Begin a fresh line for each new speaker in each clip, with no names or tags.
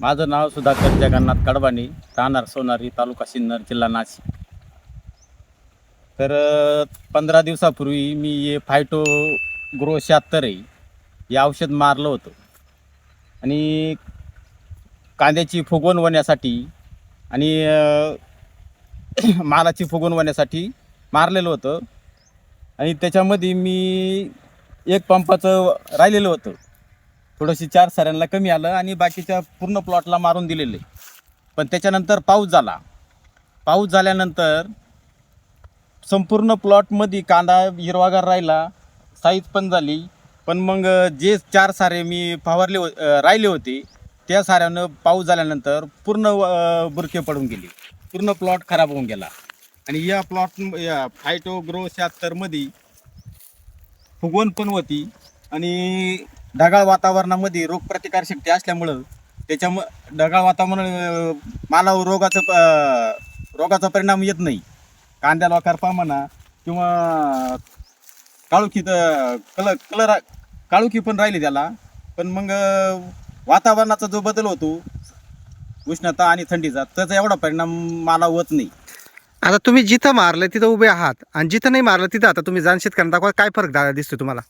माझं नाव सुधाकर जगन्नाथ कडवाणी राहणार सोनारी तालुका सिन्नर जिल्हा नाशिक. तर पंधरा दिवसापूर्वी मी हे फायटो ग्रो शहात्तर आहे हे औषध मारलं होतं. आणि कांद्याची फुगवण होण्यासाठी आणि मालाची फुगवण होण्यासाठी मारलेलं होतं. आणि त्याच्यामध्ये मी एक पंपाचं राहिलेलं होतं. थोडंशी चार साऱ्यांना कमी आलं आणि बाकीच्या पूर्ण प्लॉटला मारून दिलेले. पण त्याच्यानंतर पाऊस झाला. पाऊस झाल्यानंतर संपूर्ण प्लॉटमध्ये कांदा हिरवागार राहिला. साईज पण झाली. पण मग जे चार सारे मी फवारले हो राहिले होते त्या साऱ्यानं पाऊस झाल्यानंतर पूर्ण बुरके पडून गेले. पूर्ण प्लॉट खराब होऊन गेला. आणि या प्लॉट या फायटो ग्रो शहात्तरमध्ये फुगवण पण होती. आणि ढगाळ वातावरणामध्ये रोगप्रतिकारशक्ती असल्यामुळं त्याच्याम ढगाळ वातावरण माला मालावर रोगाचं रोगाचा परिणाम येत नाही. कांद्याला करपा म्हणा किंवा काळुखी कलर कलर काळुखी पण राहिली त्याला. पण मग वातावरणाचा जो बदल होतो उष्णता आणि थंडीचा त्याचा एवढा परिणाम मला होत नाही.
आता तुम्ही जिथं मारलं तिथं उभे आहात आणि जिथं नाही मारलं तिथं आता तुम्ही जाण शेतकऱ्यांना दाखवा काय फरक दा- दिसतो तुम्हाला?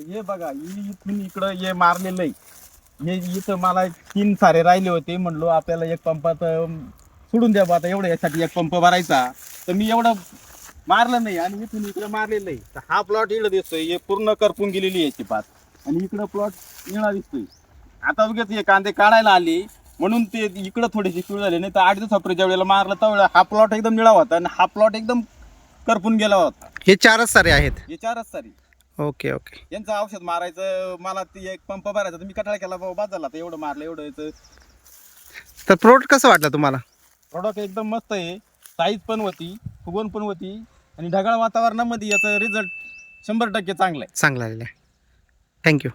आता हे बघा ही इथून इकडं हे मारलेलं आहे. हे इथं मला तीन सारे राहिले होते म्हणलो आपल्याला एक पंपात अं, सोडून द्या बा आता एवढं यासाठी एक पंप भरायचा. तर मी एवढं मारलं नाही आणि इथून इकडं मारलेलं आहे. तर हा प्लॉट इकडं दिसतोय हे पूर्ण करपून गेलेली आहे याची पात. आणि इकडं प्लॉट निळा दिसतोय. आता उगेच हे कांदे काढायला आले म्हणून ते इकडं थोडेसे पिळ झाले. नाही तर आठ दिवसापूर्वी ज्या वेळेला मारलं त्यावेळेला हा प्लॉट एकदम निळा होता आणि हा प्लॉट एकदम करपून गेला होता.
हे चारच सारे आहेत.
हे चारच सारी.
Okay okay.
यांचं औषध मारायचं मला ती एक पंप भरायचा तर मी कटाळा केला बाबा बाद झाला आता एवढं मारलं एवढं याचं.
तर प्रोडक्ट कसं वाटलं तुम्हाला?
प्रॉडक्ट एकदम मस्त आहे. साईज पण होती फुगवण पण होती आणि ढगाळ वातावरणामध्ये याचा रिझल्ट शंभर टक्के चांगला आहे.
चांगलं आलेलं आहे. थँक्यू